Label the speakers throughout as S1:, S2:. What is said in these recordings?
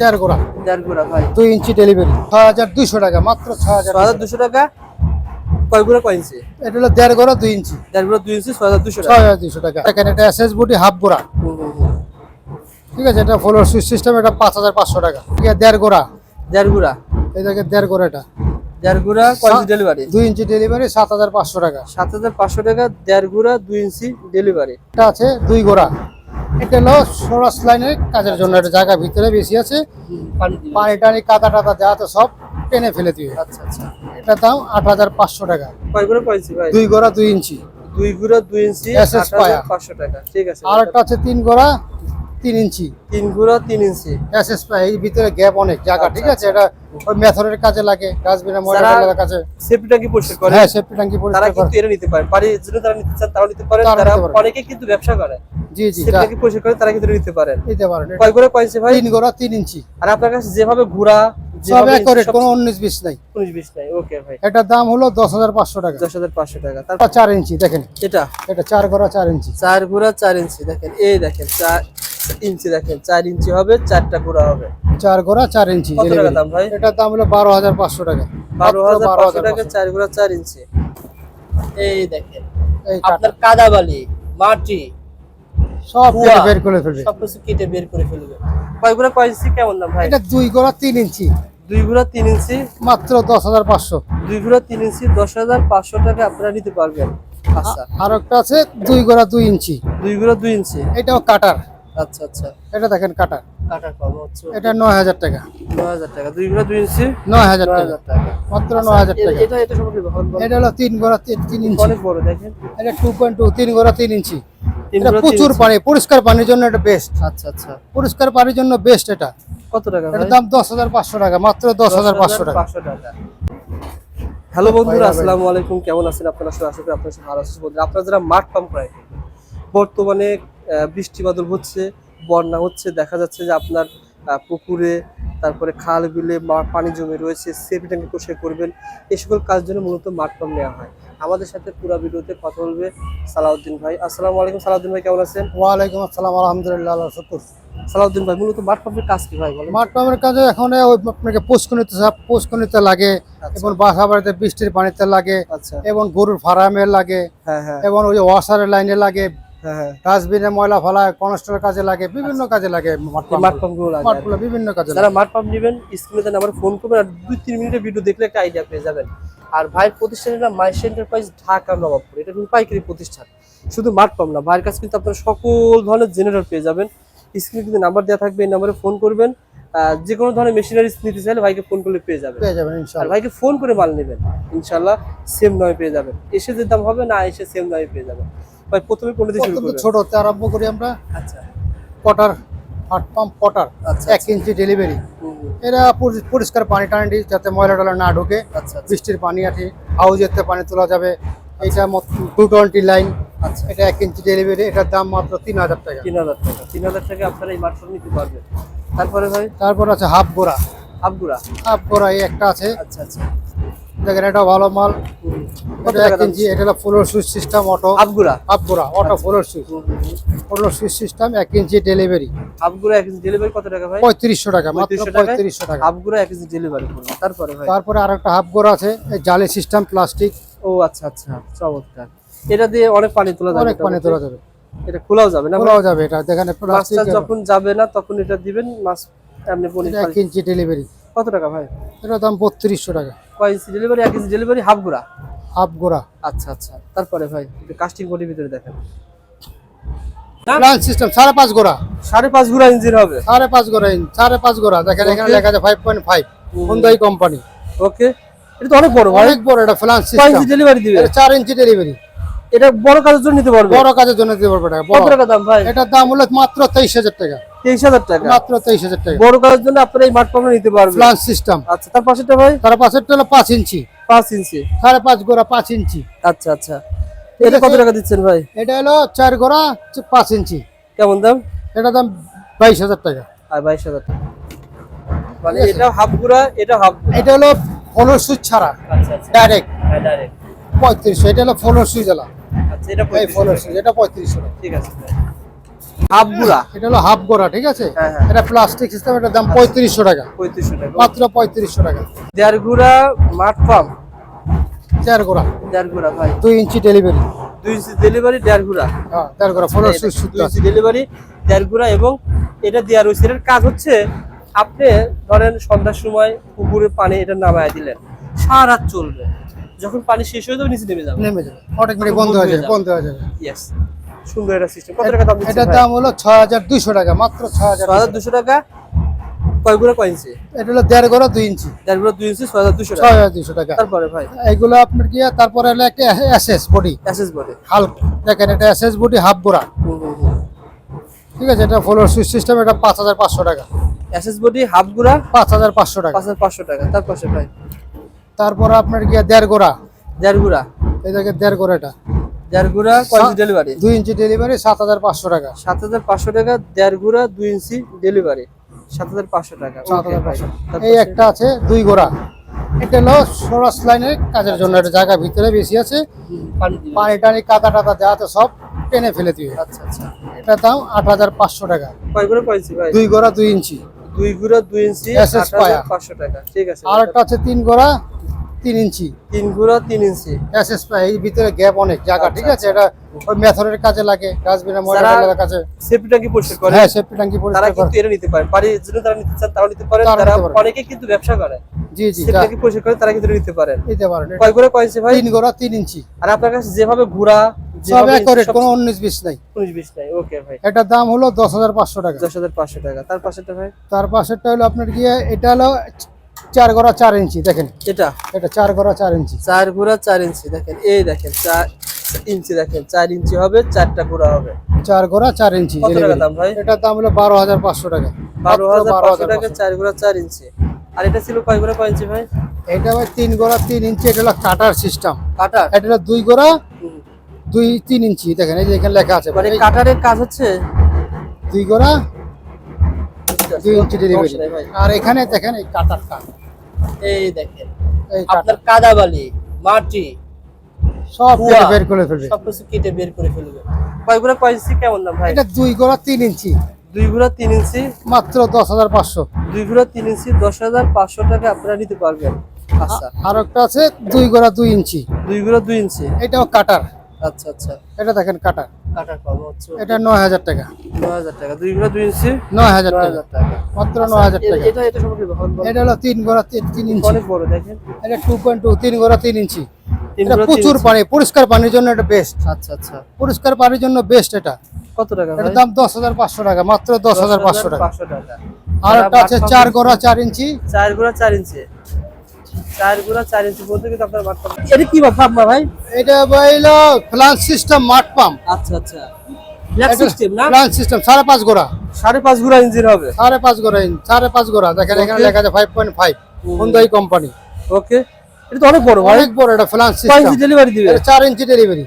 S1: দেড় গোড়া।
S2: দেড় গুড়া ভাই।
S1: দুই ইঞ্চি ডেলিভারি ছয় হাজার দুইশো টাকা মাত্র ছয় হাজার
S2: হাজার দুশো টাকা। কয় গুড়া কয় ইঞ্চি?
S1: এটা হলো দেড় গোড়া দুই ইঞ্চি।
S2: দেড় গুড়া দুই ইঞ্চি ছয় হাজার দুশো
S1: ছয় হাজার দুইশো টাকা। এখানে এটা এস এস বুটি হাফ গোড়া। ঠিক আছে এটা ফলোর সুইচ সিস্টেম এটা পাঁচ হাজার পাঁচশো টাকা। ঠিক আছে দেড় গোড়া।
S2: দেড় গুড়া।
S1: দেখে দেড় গোড়া এটা।
S2: দেড় গুড়া কয় ডেলিভারি
S1: দুই ইঞ্চি ডেলিভারি সাত হাজার পাঁচশো টাকা।
S2: সাত হাজার পাঁচশো টাকা দেড় গুড়া দুই ইঞ্চি ডেলিভারি
S1: এটা আছে দুই গোড়া। এটা হলো সোলার লাইনের কাজের জন্য একটা জায়গা ভিতরে বেশি আছে।
S2: পানি
S1: টানি কাদা টাদা দেওয়া তো সব টেনে ফেলে দিবে।
S2: আচ্ছা আচ্ছা।
S1: এটা দাম আট হাজার পাঁচশো টাকা। দুই গোড়া দুই ইঞ্চি।
S2: দুই গোড়া দুই ইঞ্চি। পাঁচশো টাকা। ঠিক আছে।
S1: আর একটা আছে তিন গোড়া তিন ইঞ্চি।
S2: তিন গুঁড়ো তিন ইঞ্চি।
S1: এই ভিতরে গ্যাপ অনেক জায়গা ঠিক আছে? এটা ওই কাজে লাগে ময়লা
S2: যারা-
S1: কাছে
S2: সেফটি ট্যাঙ্কি পরিষ্কার করে
S1: হ্যাঁ সেফটি ট্যাঙ্কি
S2: তারা
S1: পরিষ্কার
S2: কিন্তু
S1: করে।
S2: এটা নিতে পারে। বাড়ির জন্য তারা নিতে চান তারা নিতে পারে
S1: তারা
S2: তারা। অনেকে কিন্তু ব্যবসা করে।
S1: জি জি
S2: সেফটি ট্যাঙ্কি পরিষ্কার করে তারা কিন্তু নিতে পারে
S1: নিতে পারে
S2: কয় গুড়া কয় ইঞ্চি ভাই?
S1: তিন গুঁড়ো তিন ইঞ্চি।
S2: আর আপনার কাছে যেভাবে ঘোরা
S1: সব একরেট কোনো উনিশ বিশ নাই।
S2: উনিশ বিশ নাই ওকে ভাই।
S1: দাম হলো টাকা।
S2: দশ হাজার পাঁচশো টাকা। তারপর
S1: এটা চার ইঞ্চি দেখেন।
S2: এটা?
S1: এটা চার গোড়া চার ইঞ্চি।
S2: চার গুড়া চার ইঞ্চি দেখেন। এই দেখেন ইঞ্চি দেখেন। চার ইঞ্চি হবে চারটা গুড়া হবে।
S1: চার গোড়া চার ইঞ্চি
S2: কত টাকা দাম ভাই?
S1: এটার দাম হলো বারো হাজার পাঁচশো টাকা।
S2: বারো
S1: মাত্র
S2: হাজার পাঁচশো টাকা
S1: 12,500
S2: চার গুড়া চার ইঞ্চি। এই দেখেন
S1: এই
S2: আপনার কাদা বালি মাটি
S1: সব। কেটে বের করে ফেলবে।
S2: সবকিছু কেটে বের করে ফেলবে। কয় গুড়া কয় ইঞ্চি? কেমন দাম ভাই?
S1: এটা দুই গোড়া তিন ইঞ্চি।
S2: দুই গুড়া তিন ইঞ্চি।
S1: মাত্র দশ হাজার পাঁচশো।
S2: দুই গুড়া তিন ইঞ্চি দশ হাজার পাঁচশো টাকা আপনারা নিতে পারবেন। আচ্ছা।
S1: আর একটা আছে দুই গোড়া দুই ইঞ্চি।
S2: দুই গুড়া দুই ইঞ্চি?
S1: এটাও কাটার।
S2: আচ্ছা আচ্ছা।
S1: এটা দেখেন কাটার।
S2: কাটার হচ্ছে।
S1: এটা নয় হাজার টাকা।
S2: নয় হাজার টাকা। দুই গুড়া দুই ইঞ্চি?
S1: নয় হাজার
S2: নয়
S1: টাকা। মাত্র নয় হাজার টাকা।
S2: এটা এটা সম্পর্কে
S1: এটা হলো তিন গোড়া তিন ইঞ্চি
S2: অনেক বড় দেখেন।
S1: এটা টু পয়েন্ট টু তিন গোড়া তিন ইঞ্চি। এটা প্রচুর পানি পরিষ্কার পানির জন্য এটা বেস্ট
S2: আচ্ছা আচ্ছা।
S1: পরিষ্কার পানির জন্য বেস্ট এটা।
S2: কত টাকা
S1: এটার দাম দশ হাজার পাঁচশো টাকা মাত্র দশ হাজার পাঁচশো টাকা।
S2: হ্যালো বন্ধুরা আসসালামু আলাইকুম। কেমন আছেন আপনারা? সবাই আশা করি আপনারা সবাই ভালো আছেন। বন্ধুরা আপনারা যারা মাঠ পাম্প ক্রয় বর্তমানে বৃষ্টি বাদল হচ্ছে বন্যা হচ্ছে দেখা যাচ্ছে যে আপনার পুকুরে তারপরে খাল বিলে পানি জমে রয়েছে সেফটি ট্যাঙ্কি পরিষ্কার করবেন। এই সকল কাজের জন্য মূলত মাঠ পাম্প নেওয়া হয়। আমাদের সাথে পুরো ভিডিওতে কথা বলবে সালাউদ্দিন ভাই। আসসালামু আলাইকুম সালাউদ্দিন ভাই কেমন আছেন?
S1: ওয়ালাইকুম আসসালাম আলহামদুলিল্লাহ শুকুর।
S2: সালাউদ্দিন ভাই মূলত মাঠ পাম্পের কাজ কি ভাই বলেন?
S1: মাঠ পাম্পের কাজে এখন ওই আপনাকে পুষ্কনিতে পুষ্কনিতে লাগে এবং বাসা বাড়িতে বৃষ্টির পানিতে লাগে
S2: আচ্ছা।
S1: এবং গরুর ফার্মে লাগে
S2: হ্যাঁ হ্যাঁ।
S1: এবং ওই ওয়াশারের লাইনে লাগে ডাস্টবিনে ময়লা ফেলা কনস্টের কাজে লাগে বিভিন্ন কাজে লাগে বিভিন্ন কাজে
S2: যারা
S1: লাগে।
S2: মাঠ পাম্প নেবেন স্ক্রিনে নাম্বার ফোন করবেন আর দুই তিন মিনিটের ভিডিও দেখলে একটা আইডিয়া পেয়ে যাবেন। আর ভাইয়ের প্রতিষ্ঠানের নাম মাইস এন্টারপ্রাইজ ঢাকা নবাবপুর। এটা কিন্তু পাইকারি প্রতিষ্ঠান। শুধু মাঠ পাম্প না ভাইয়ের কাছে কিন্তু আপনারা সকল ধরনের জেনারেটর পেয়ে যাবেন। স্ক্রিনে কিন্তু নাম্বার দেওয়া থাকবে এই নাম্বারে ফোন করবেন। যে কোনো ধরনের মেশিনারিজ নিতে চাইলে ভাইকে ফোন করলে পেয়ে যাবেন।
S1: পেয়ে যাবেন
S2: আর
S1: ইনশাআল্লাহ
S2: ভাইকে ফোন করে মাল নেবেন। ইনশাল্লাহ সেম দামে পেয়ে যাবেন। এসে যে দাম হবে না এসে সেম দামে পেয়ে যাবেন। ভাই প্রথমে কোনটা দিয়ে শুরু করবেন
S1: ছোট হতে আরম্ভ করি আমরা।
S2: আচ্ছা।
S1: কটার? হাট পাম্প কটার?
S2: আচ্ছা,
S1: এক ইঞ্চি ডেলিভারি। এরা পরিষ্কার পানি টানি যাতে ময়লা টয়লা না ঢোকে।
S2: আচ্ছা আচ্ছা।
S1: বৃষ্টির পানি আছে হাউজেতে পানি তোলা যাবে। এইটা টু টোয়েন্টি লাইন
S2: আচ্ছা।
S1: এটা এক ইঞ্চি ডেলিভারি। এটার দাম মাত্র তিন হাজার টাকা।
S2: তিন হাজার টাকা। তিন হাজার টাকা আপনারা এই মাঠটা নিতে পারবেন। তারপরে ভাই?
S1: তারপর আছে হাফ গোড়া।
S2: আবগুড়া
S1: হাফ গোড়া। এই একটা আছে।
S2: আচ্ছা আচ্ছা।
S1: দেখেন এটা ভালো মাল। এটা
S2: টাকা
S1: এক ইঞ্চি এটা হলো floor switch system auto auto floor switch floor switch system এক ইঞ্চি ডেলিভারি
S2: এক ডেলিভারি কত টাকা ভাই?
S1: পঁয়ত্রিশশো টাকা মাত্র
S2: পঁয়ত্রিশশো
S1: টাকা।
S2: এক ডেলিভারি তারপরে ভাই?
S1: তারপরে আর একটা হাফ গোড়া আছে জালি সিস্টেম প্লাস্টিক
S2: ও আচ্ছা আচ্ছা চমৎকার। এটা দিয়ে অনেক পানি তোলা যাবে
S1: অনেক পানি তোলা যাবে।
S2: এটা খোলাও যাবে না
S1: খোলাও যাবে এটা দেখেন
S2: যখন যাবে না তখন এটা দিবেন মাছ পনির
S1: এক ইঞ্চি ডেলিভারি
S2: কত টাকা ভাই?
S1: এটার দাম বত্রিশশো টাকা।
S2: কয় ইঞ্চি ডেলিভারি এক কেজি ডেলিভারি হাফ গুড়া
S1: হাফ গোড়া
S2: আচ্ছা আচ্ছা। তারপরে ভাই কাস্টিং বডির ভিতরে দেখেন।
S1: প্লান সিস্টেম সাড়ে পাঁচ গোড়া
S2: সাড়ে পাঁচ গুড়া ইঞ্জিন হবে?
S1: সাড়ে পাঁচ গোড়া ইঞ্চ সাড়ে পাঁচ গোড়া দেখেন এখানে. লেখা আছে five point five Hyundai company
S2: okay এটা তো অনেক বড়
S1: অনেক বড় এটা ফ্লান্স
S2: কয়
S1: সিস্টেম
S2: ইঞ্চি ডেলিভারি দিবে?
S1: চার ইঞ্চি ডেলিভারি
S2: এটা বড় কাজের জন্য নিতে পারবে?
S1: বড় কাজের জন্য দিতে পারবে এটা
S2: কত টাকা দাম ভাই?
S1: এটার দাম হলো মাত্র তেইশ হাজার টাকা।
S2: তেইশ হাজার টাকা।
S1: মাত্র তেইশ হাজার টাকা।
S2: বড় কাজের জন্য আপনারা এই মাঠ পাম্পে নিতে পারবেন।
S1: ফ্লান্স সিস্টেম
S2: আচ্ছা তার পাশেটা ভাই?
S1: তার পাশেরটা হলো পাঁচ ইঞ্চি।
S2: পাঁচ ইঞ্চি।
S1: সাড়ে পাঁচ গোড়া পাঁচ ইঞ্চি।
S2: আচ্ছা আচ্ছা। এটা কত টাকা দিচ্ছেন ভাই?
S1: এটা হলো চার গোড়া পাঁচ ইঞ্চি।
S2: কেমন দাম?
S1: এটার দাম বাইশ হাজার টাকা।
S2: আর বাইশ হাজার টাকা। মানে এটা হাফ গুড়া এটা হাফ
S1: এটা হলো ফলোর সুইচ ছাড়া।
S2: আচ্ছা আচ্ছা।
S1: ডাইরেক্ট
S2: হ্যাঁ ডাইরেক্ট
S1: পঁয়ত্রিশশো। এটা হলো ফলোর সুইচ
S2: আচ্ছা এটা
S1: এই ফলোর সুইচ এটা পঁয়ত্রিশশো।
S2: ঠিক আছে। হাফ গুড়া
S1: এটা হলো হাফ গোড়া ঠিক আছে?
S2: হ্যাঁ, হ্যাঁ।
S1: এটা প্লাস্টিক সিস্টেম এটার দাম পঁয়ত্রিশশো টাকা।
S2: পঁয়ত্রিশশো টাকা
S1: মাত্র পঁয়ত্রিশশো টাকা।
S2: দেড় গুড়া মাঠ পাম্প
S1: চার গোড়া
S2: দেড় গুড়া ভাই।
S1: দুই ইঞ্চি ডেলিভারি
S2: দুই ইঞ্চি ডেলিভারি দেড় গুড়া
S1: হ্যাঁ ফলো
S2: দুই ইঞ্চি ডেলিভারি দেড় গুড়া এবং এটা দেওয়ার রয়েছে এটার কাজ হচ্ছে আপনি ধরেন সন্ধ্যার সময় পুকুরে পানি এটা নামায় দিলেন সারা রাত চলবে। যখন পানি শেষ হয়ে যাবে নিচে নেমে যাবে।
S1: নেমে যাবে। অটোমেটিক বন্ধ হয়ে যাবে বন্ধ হয়ে যাবে।
S2: ইয়েস সুন্দর একটা সিস্টেম কত টাকা দাম দিচ্ছে
S1: এটার দাম হলো ছয় হাজার দুইশো টাকা মাত্র ছয় হাজার
S2: ছয় হাজার দুশো টাকা? কয় গুড়া কয় ইঞ্চি?
S1: এটা হলো দেড় গোড়া দুই ইঞ্চি।
S2: দেড় গুড়া দুই ইঞ্চি ছয় হাজার দুশো
S1: ছয়
S2: টাকা
S1: হাজার দুইশো টাকা।
S2: তারপরে ভাই?
S1: এইগুলো আপনার কি তারপরে হলো একটা SS body.
S2: SS body.
S1: Hulk. দেখেন এটা এসএস বডি হাফ গোড়া। ঠিক আছে এটা ফলোর সুইচ সিস্টেম এটা পাঁচ হাজার পাঁচশো টাকা।
S2: অ্যাসেস বডি হাফ গুড়া?
S1: পাঁচ হাজার পাঁচশো টাকা।
S2: পাঁচ হাজার পাঁচশো টাকা। তারপরে ভাই?
S1: তারপরে আপনার গিয়ে দেড় গোড়া।
S2: দেড় গুড়া।
S1: দেখেন দেড় গোড়া এটা
S2: দেড় গুড়া কয় ডেলিভারি
S1: দুই ইঞ্চি ডেলিভারি সাত হাজার পাঁচশো টাকা।
S2: সাত হাজার পাঁচশো টাকা দেড় গুড়া দুই ইঞ্চি ডেলিভারি সাত হাজার পাঁচশো টাকা
S1: সাত
S2: Okay,
S1: হাজার
S2: ভাই।
S1: পাঁচশো।
S2: তারপর
S1: এই একটা আছে দুই গোড়া। এটা হলো সোলাস লাইনের কাজের জন্য এটা জায়গা ভিতরে বেশি আছে।
S2: পানি
S1: টানি কাদা টাদা যা আছে সব টেনে ফেলে দিবে।
S2: আচ্ছা আচ্ছা।
S1: এটার দাম আট হাজার পাঁচশো টাকা।
S2: কয় গুড়া কয় ইঞ্চি ভাই?
S1: দুই গোড়া দুই ইঞ্চি।
S2: দুই গুড়া দুই ইঞ্চি। পাঁচশো টাকা। ঠিক আছে।
S1: আর একটা আছে তিন গোড়া তিন ইঞ্চি।
S2: তিন গুড়া তিন ইঞ্চি।
S1: এই ভিতরে গ্যাপ অনেক জায়গা ঠিক আছে? এটা ওই মেথরের কাজে লাগে ময়লা
S2: যারা-
S1: কাছে
S2: সেফটি ট্যাঙ্কি পরিষ্কার করে
S1: হ্যাঁ সেফটি ট্যাঙ্কি
S2: তারা কিন্তু এটা নিতে পারে। বাড়ির জন্য তারা নিতে চান তারাও নিতে পারেন।
S1: তারা
S2: তারা
S1: পারে।
S2: অনেকে কিন্তু ব্যবসা করে।
S1: জি জি
S2: সেফটি ট্যাঙ্কি পরিষ্কার করে তারা কিন্তু নিতে পারেন।
S1: নিতে এটা
S2: কয় কয় ইঞ্চি ভাই?
S1: তিন গোড়া তিন ইঞ্চি।
S2: আর আপনার কাছে যেভাবে ঘোরা
S1: সব
S2: সব-
S1: কোনো উনিশ বিশ নাই।
S2: উনিশ বিশ নাই ওকে ভাই।
S1: এটার দাম হলো দশ হাজার পাঁচশো টাকা।
S2: দশ হাজার পাঁচশো টাকা। তার পাশেটা ভাই?
S1: তার পাশেরটা হলো আপনার গিয়ে এটা হলো চার গোড়া চার ইঞ্চি দেখেন।
S2: এটা?
S1: এটা চার গোড়া চার ইঞ্চি।
S2: চার ঘোড়া চার ইঞ্চি দেখেন। এই দেখেন চার ইঞ্চি দেখেন চার ইঞ্চি হবে চারটা ঘোড়া হবে।
S1: চার গোড়া চার ইঞ্চি
S2: দাম ভাই?
S1: এটার দাম হলো বারো হাজার পাঁচশো টাকা।
S2: বারো হাজার পাঁচশো টাকা চার ঘোড়া চার ইঞ্চি। আর এটা ছিল কয় ঘোড়া কয় ইঞ্চি ভাই?
S1: এটা ভাই তিন গোড়া তিন ইঞ্চি এটা হলো কাটার সিস্টেম
S2: কাটার?
S1: এটা হলো দুই গোড়া দুই তিন ইঞ্চি দেখেন এই যে এখানে লেখা আছে।
S2: মানে কাটারের কাজ হচ্ছে?
S1: দুই গোড়া দুই ইঞ্চি ডেলিভারি
S2: সমস্যা নেই ভাই।
S1: আর এখানে দেখেন এই কাটারটা
S2: এই দেখেন
S1: এই
S2: আপনার কাদাবালি মাটি
S1: সব কেটে বের করে ফেলবে।
S2: সবকিছু কেটে বের করে ফেলবে। কয় ইঞ্চি কেমন দাম ভাই?
S1: এটা দুই গোড়া তিন ইঞ্চি।
S2: দুই ঘোড়া তিন ইঞ্চি?
S1: মাত্র দশ হাজার পাঁচশো।
S2: দুই ঘোড়া তিন ইঞ্চি দশ হাজার পাঁচশো টাকা আপনারা নিতে পারবেন। আচ্ছা।
S1: আর একটা আছে দুই গোড়া দুই ইঞ্চি।
S2: দুই ঘোড়া দুই ইঞ্চি?
S1: এটাও কাটার।
S2: আচ্ছা আচ্ছা।
S1: এটা দেখেন কাটার।
S2: কাটার কম হচ্ছে
S1: এটা নয় হাজার টাকা।
S2: নয় হাজার টাকা। দুই ঘোড়া দুই ইঞ্চি?
S1: নয় হাজার টাকা। মাত্র নয় হাজার
S2: এ-
S1: টাকা।
S2: এটা এটা সম্পর্কে।
S1: এটা হলো তিন গোড়া তিন তিন ইঞ্চি।
S2: অনেক বড় দেখেন।
S1: এটা টু পয়েন্ট টু তিন গোড়া তিন ইঞ্চি। এটা প্রচুর পানি পরিষ্কার পানির জন্য এটা বেস্ট
S2: আচ্ছা আচ্ছা।
S1: পরিষ্কার পানির জন্য বেস্ট এটা।
S2: কত টাকা
S1: এটার দাম দশ হাজার পাঁচশো টাকা মাত্র দশ হাজার পাঁচশো টাকা। আর একটা আছে চার গোড়া চার ইঞ্চি।
S2: চার গুড়া চার ইঞ্চি। চার গুড়া চার ইঞ্চি বলতে কিন্তু আপনার মাঠ পাম্প এটা কি ভাবনা ভাই?
S1: এটা হইল ফ্লান্স সিস্টেম মাঠ পাম্প
S2: আচ্ছা আচ্ছা। ব্ল্যাক সিস্টেম না?
S1: ফ্লান্স সিস্টেম সাড়ে পাঁচ গোড়া।
S2: সাড়ে পাঁচ গুড়া ইঞ্জিন হবে।
S1: সাড়ে পাঁচ গোড়া ইঞ্চ সাড়ে পাঁচ গোড়া। দেখেন এখানে লেখা আছে five point five Hyundai company
S2: okay এটা তো অনেক বড়
S1: অনেক বড় এটা ফ্লান্স সিস্টেম
S2: ডেলিভারি দিবে?
S1: চার ইঞ্চি ডেলিভারি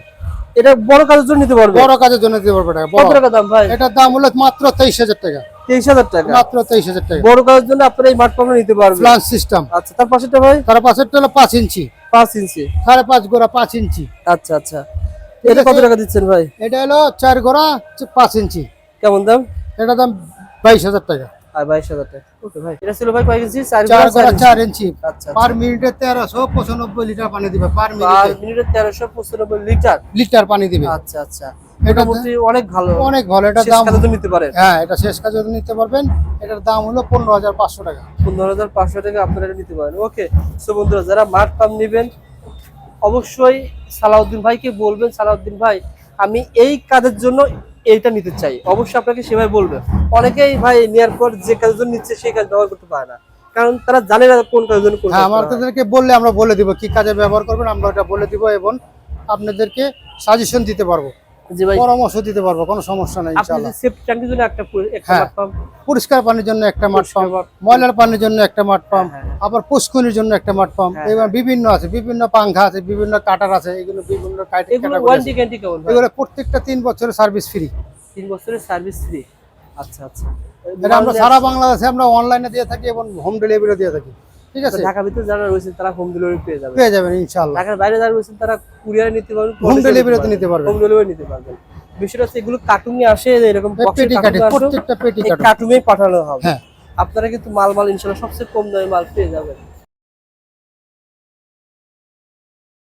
S2: এটা বড় কাজের জন্য নিতে পারবে?
S1: বড় কাজের জন্য দিতে পারবে এটা
S2: কত
S1: বড়
S2: টাকা দাম ভাই?
S1: এটার দাম হলো মাত্র তেইশ হাজার টাকা।
S2: তেইশ হাজার টাকা।
S1: মাত্র তেইশ হাজার টাকা।
S2: বড় কাজের জন্য আপনারা এই মাঠ পাম্পটা নিতে পারবেন।
S1: ফ্লান্স সিস্টেম
S2: আচ্ছা তার পাশেটা ভাই?
S1: তার পাশেরটা হলো পাঁচ ইঞ্চি।
S2: পাঁচ ইঞ্চি।
S1: সাড়ে পাঁচ গোড়া পাঁচ ইঞ্চি।
S2: আচ্ছা আচ্ছা। এটা কত টাকা দিচ্ছেন ভাই?
S1: এটা হলো চার গোড়া পাঁচ ইঞ্চি।
S2: কেমন দাম?
S1: এটার দাম বাইশ হাজার টাকা।
S2: আর বাইশ হাজার টাকা। ওকে ভাই এটা ছিল ভাই কয় ইঞ্চি? চার
S1: গোড়া
S2: ইঞ্চি।
S1: চার ইঞ্চি।
S2: আচ্ছা
S1: পার মিনিটে তেরোশো পঁচানব্বই লিটার পানি দিবে পার মিনিটে
S2: তেরোশো পঁচানব্বই লিটার।
S1: লিটার পানি দিবে।
S2: আচ্ছা আচ্ছা।
S1: এটা
S2: অনেক ভালো।
S1: অনেক ভালো দাম
S2: নিতে পারেন।
S1: হ্যাঁ এটা শেষ কাজে নিতে পারবেন এটার দাম হলো পনেরো হাজার পাঁচশো টাকা।
S2: পনেরো হাজার পাঁচশো টাকা আপনারা এটা নিতে পারেন। ওকে সো বন্ধুরা যারা মাঠ পাম্প নেবেন অবশ্যই সালাউদ্দিন ভাইকে বলবেন সালাউদ্দিন ভাই আমি এই কাজের জন্য এইটা নিতে চাই। অবশ্যই আপনাকে সেভাবে বলবে। অনেকেই ভাই নেওয়ার পর যে কাজের জন্য নিচ্ছে সেই কাজ ব্যবহার করতে পারে না। কারণ তারা জানে না কোন কাজের জন্য
S1: হ্যাঁ
S2: কাজটা
S1: আমাদেরকে বললে আমরা বলে দিব কি কাজে ব্যবহার করবেন আমরা ওটা বলে দিব এবং আপনাদেরকে সাজেশন দিতে পারব।
S2: ভাই।
S1: পরামর্শ দিতে পারব কোনো সমস্যা নেই
S2: আপনি
S1: ইনশাআল্লাহ
S2: সেফটি ট্যাঙ্কের জন্য একটা একটা
S1: হ্যাঁ।
S2: পাম্প
S1: পরিষ্কার পানির জন্য একটা মাঠ পাম্প ময়লার পানির জন্য একটা মাঠ পাম্প
S2: হ্যাঁ, হ্যাঁ।
S1: আবার পুষ্কুনির জন্য একটা মাঠ পাম্প
S2: হ্যাঁ,
S1: এবার বিভিন্ন আছে বিভিন্ন পাংখা আছে বিভিন্ন কাটার আছে এগুলো বিভিন্ন
S2: এগুলো
S1: প্রত্যেকটা তিন বছরের সার্ভিস ফ্রি
S2: তিন বছরের সার্ভিস ফ্রি আচ্ছা আচ্ছা।
S1: এটা আমরা সারা বাংলাদেশে আমরা অনলাইনে দিয়ে থাকি এবং হোম ডেলিভারি দিয়ে থাকি। ঠিক আছে?
S2: ঢাকা ভিতরে যারা রয়েছেন তারা হোম ডেলিভারি পেয়ে যাবে।
S1: পেয়ে যাবেন ইনশাআল্লাহ।
S2: ঢাকার বাইরে যারা রয়েছেন তারা কুরিয়ারে নিতে পারবেন
S1: হোম ডেলিভারিতে নিতে পারবেন।
S2: হোম ডেলিভারি নিতে পারবেন। বিষয়টা হচ্ছে এগুলো কার্টুনে আসে এরকম box
S1: পেটি কাটি প্রত্যেকটা পেটি
S2: এই পাঠানো হবে।
S1: হ্যাঁ।
S2: আপনারা কিন্তু মাল মাল ইনশাল্লাহ সবচেয়ে কম দামে মাল পেয়ে যাবেন।